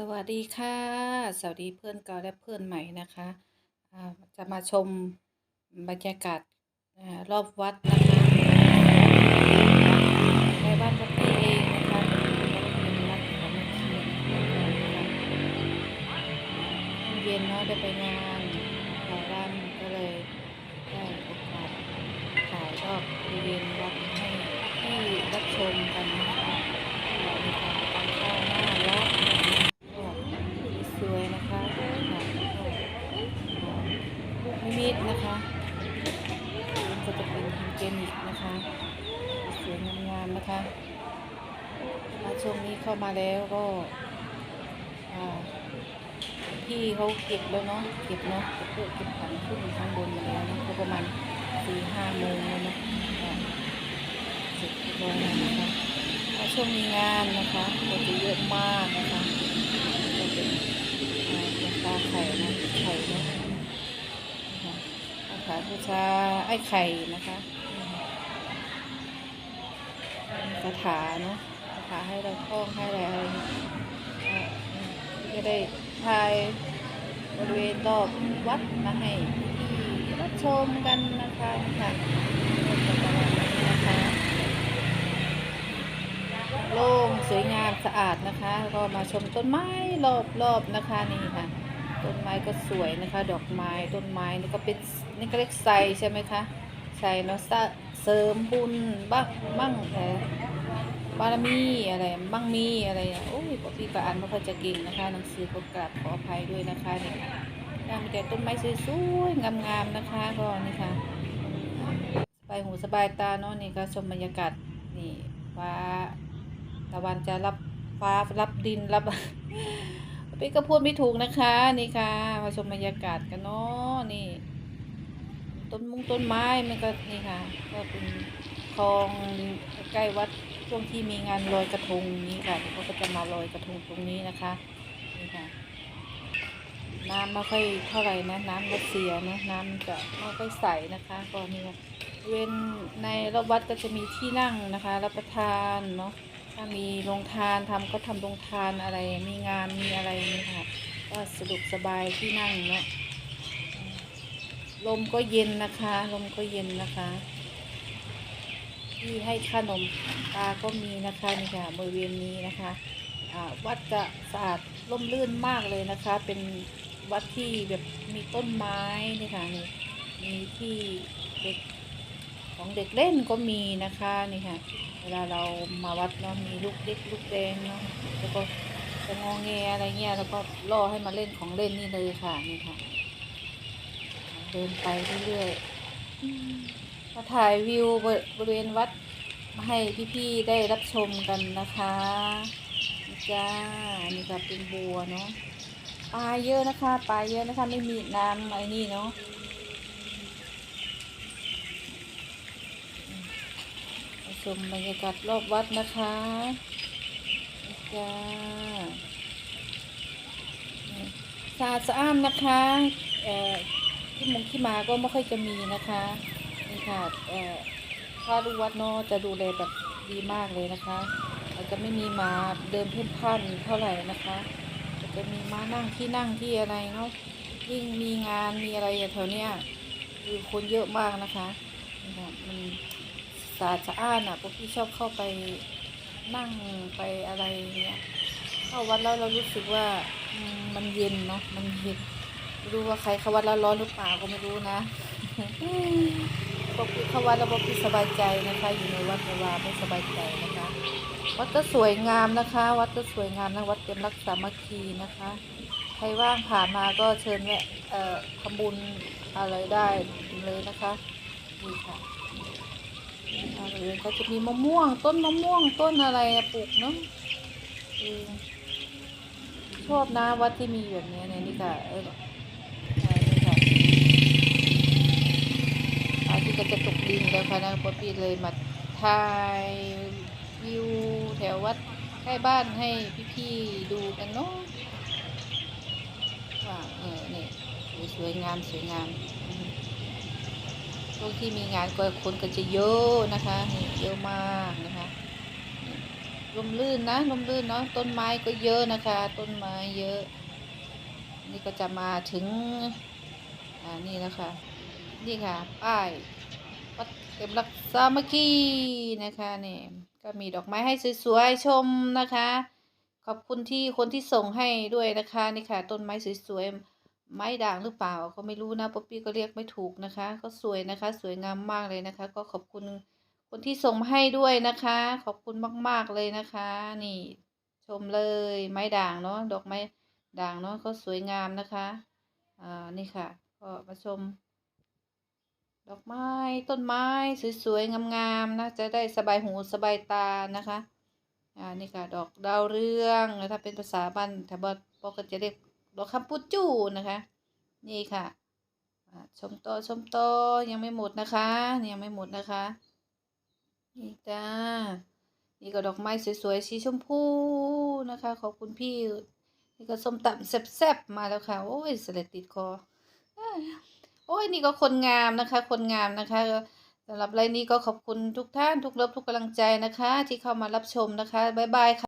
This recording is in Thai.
สวัสดีค่ะ สวัสดีเพื่อนเก่าและเพื่อนใหม่นะคะจะมาชมบรรยากาศรอบวัดนะคะในบ้านพักพี่เองนะคะเป็นวัดของม่ชีนะคะเย็นเนาะได้ไปงานหมอรำก็เลยได้โอกาสถ่ายรอบบริเวณวัดให้ให้รับชมกันนะคะเรามีการตั้งข้าวหน้าวัดนะคะ ก็สวยนะคะค่ะลูก นิมิตนะคะมันก็จะเป็นฮินเกนิกนะคะสวยงามๆนะคะมาช่วงนี้เข้ามาแล้วก็พี่เขาเก็บแล้วเนาะเก็บเนาะเก็บเพื่อเก็บผังขึ้นข้างบนมาแล้วนะก็ประมาณสี่ห้าโมงแล้วเนาะเสร็จเรียบร้อยแล้วนะคะถ้าช่วงมีงานนะคะก็จะเยอะมากนะคะก็เป็นอ่าเป็นปลาไข่นะไข่เนาะ อาขาบูชาไอ้ไข่นะคะคาถาเนาะคาถาให้เราท่องให้อะไรก็ได้ถ่ายบริเวณรอบวัดมาให้ที่รับชมกันนะคะค่ะก็ประมาณนี้นะคะโล่งสวยงามสะอาดนะคะ ก็มาชมต้นไม้รอบๆนะคะนี่ค่ะ ต้นไม้ก็สวยนะคะ ดอกไม้ต้นไม้นี่ก็เป็นนี่ก็เรียกไซใช่ไหมคะไซเนาะสะเสริมบุญบ้างบ้างเออบารมีอะไรบ้างมีอะไรโอ้ยปพี่ก็อ่านไม่ค่อยจะเก่งนะคะหนังสือก็กราบขออภัยด้วยนะคะเนี่งามแต่ต้นไม้สวยๆงามๆนะคะก็นี่ค่ะสบายหูสบายตาเนาะนี่ก็ชมบรรยากาศนี่ฟ้าตะวันจะรับฟ้ารับดินรับ พี่ก็พูดไม่ถูกนะคะ นี่ค่ะ มาชมบรรยากาศกันเนาะนี่ ต้นมุ้งต้นไม้มันก็นี่ค่ะ ก็เป็นคลองใกล้วัดช่วงที่มีงานลอยกระทงนี้ค่ะเขาก็จะมาลอยกระทงตรงนี้นะคะนี่ค่ะน้ำไม่ค่อยเท่าไหร่นะน้ำรัสเซียนะน้ำจะไม่ค่อยใสนะคะก็นี่ค่ะเว้นในรอบวัดก็จะมีที่นั่งนะคะ รับประทานเนาะ ถ้ามีโรงทานทำก็ทำโรงทานอะไร มีงานมีอะไรนี่ค่ะ ก็สะดวกสบายที่นั่งเนาะ ลมก็เย็นนะคะ ลมก็เย็นนะคะ ที่ให้ขนมตาก็มีนะคะนี่ค่ะบริเวณนี้นะคะวัดจะสะอาดร่มรื่นมากเลยนะคะ เป็นวัดที่แบบมีต้นไม้นี่ค่ะนี่มีที่เด็ก ของเด็กเล่นก็มีนะคะนี่ค่ะ เวลาเรามาวัดเนาะมีลูกเล็กลูกแดงเนาะแล้วก็จะงอแงอะไรเงี้ยแล้วก็ล่อให้มาเล่นของเล่นนี่เลยค่ะนี่ค่ะ เดินไปเรื่อยๆมาถ่ายวิวบริเวณวัดมาให้พี่ๆได้รับชมกันนะคะนี่จ้านี่ก็เป็นบัวเนาะปลาเยอะนะคะปลาเยอะนะคะ ไม่มีน้ำไอ้นี่เนาะ มาชมบรรยากาศรอบวัดนะคะจ้าสะอาดสะอ้านนะคะเอ่อที่มุงที่มาก็ไม่ค่อยจะมีนะคะนี่ค่ะเอ่อถ้าลูกวัดเนาะจะดูแลแบบดีมากเลยนะคะอาจจะไม่มีมาเดินเพ่นพ่านเท่าไหร่นะคะแต่จะมีมานั่งที่นั่งที่อะไรเนาะยิ่งมีงานมีอะไรอย่างแถวเนี้ยคือคนเยอะมากนะคะนี่ค่ะมัน สะอาดสะอ้านอะพวกพี่ชอบเข้าไปนั่งไปอะไรเงี้ยเข้าวัดแล้วเรารู้สึกว่ามันเย็นเนาะมันเย็นรู้ว่าใครเข้าวัดแล้วร้อนหรือเปล่าก็ไม่รู้นะพวกพี่เข้าวัดแล้วพวกพี่สบายใจนะคะอยู่ในวัดเวลาไม่สบายใจนะคะ วัดก็สวยงามนะคะ วัดก็สวยงามนะวัดเต็มรักสามัคคีนะคะใครว่างผ่านมาก็เชิญแวะเอ่อทำบุญอะไรได้เลยนะคะดีค่ะ บริเวณก็จะมีมะม่วง ต้นมะม่วงต้นอะไรปลูกเนาะอชอบนะวัดที่มีแบบนี้เนี่ยนี่ค่ะเอออ่านี่ค่ะอาที่ก็จะตกดินแล้วค่ะนะพอพี่เลยมาถ่ายวิวแถววัดใกล้บ้านให้พี่ๆดูกันเนาะว่าเออเนี่ยสวยงามสวยงามอืม วงที่มีงานก็คนก็จะเยอะนะคะเยอะมากนะคะลมลื่นนะลมลื่นเนาะต้นไม้ก็เยอะนะคะ ต้นไม้เยอะ นี่ก็จะมาถึงอ่านี่แล้วค่ะนี่ค่ะป้ายวัดเต็มรักสามัคคีนะคะนี่ก็มีดอกไม้ให้สวยๆชมนะคะ ขอบคุณที่คนที่ส่งให้ด้วยนะคะนี่ค่ะ ต้นไม้สวยๆ ไม้ด่างหรือเปล่าก็ไม่รู้นะป๊อปปี้ก็เรียกไม่ถูกนะคะ ก็สวยนะคะ สวยงามมากเลยนะคะ ก็ขอบคุณคนที่ส่งมาให้ด้วยนะคะ ขอบคุณมาก ๆ เลยนะคะ นี่ชมเลยไม้ด่างเนาะดอกไม้ด่างเนาะก็สวยงามนะคะอ่านี่ค่ะ ก็มาชม ดอกไม้ต้นไม้สวยๆงามๆนะจะได้สบายหูสบายตานะคะอ่านี่ค่ะ ดอกดาวเรืองถ้าเป็นภาษาบ้านแถวบ้านปอก็จะเรียก ดอกคำปุจูนะคะ นี่ค่ะชมโตชมโตยังไม่หมดนะคะยังไม่หมดนะคะ นี่จ้านี่ก็ดอกไม้สวยๆสีชมพูนะคะ ขอบคุณพี่ นี่ก็ส้มตำแซ่บๆมาแล้วค่ะ โอ้ยสล็ดติดคอโอ้ยนี่ก็คนงามนะคะ คนงามนะคะสำหรับไลน์นี้ก็ขอบคุณทุกท่านทุกรับทุกกำลังใจนะคะ ที่เข้ามารับชมนะคะบ๊ายบายค่ะ